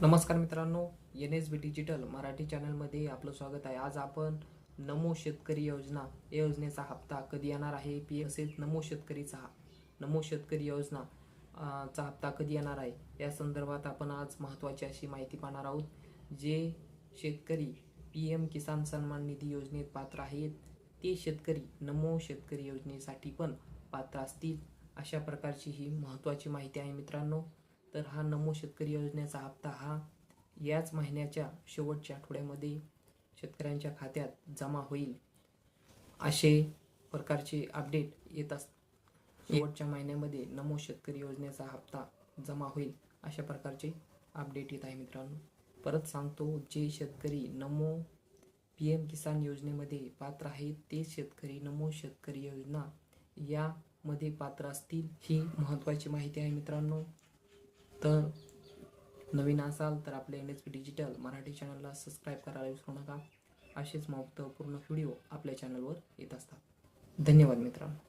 नमस्कार मित्रांनो N S B digital Marathi चॅनलमध्ये आपलं स्वागत आहे. आज आपण नमो शेतकरी योजना या योजनेचा हप्ता कधी येणार आहे? पी तसेच नमो शेतकरीचा नमो शेतकरी योजना चा हप्ता कधी येणार आहे? या संदर्भात आपण आज महत्त्वाची अशी माहिती पाहणार आहोत जे शेतकरी पी एम किसान सन्मान निधी योजनेत पात्र आहेत. ते शेतकरी नमो शेतकरी योजनेसाठी पण पात्र असतील अशा प्रकारची ही महत्त्वाची माहिती आहे मित्रांनो. तर हा नमो शेतकरी योजनेचा हप्ता हा याच महिन्याच्या शेवटच्या आठवड्यामध्ये शेतकऱ्यांच्या खात्यात जमा होईल असे प्रकारचे अपडेट येत असतात शेवटच्या महिन्यामध्ये नमो शेतकरी योजनेचा हप्ता जमा होईल अशा प्रकारचे अपडेट येत आहे मित्रांनो. परत सांगतो जे शेतकरी नमो पी एम किसान योजनेमध्ये पात्र आहेत ते शेतकरी नमो शेतकरी योजना यामध्ये पात्र असतील ही महत्त्वाची माहिती आहे मित्रांनो. तर नवीन असाल तर आपल्या N S P digital Marathi चॅनलला सबस्क्राईब करायला विसरू नका. असेच महत्त्वपूर्ण व्हिडिओ आपल्या चॅनलवर येत असतात. धन्यवाद मित्रांनो.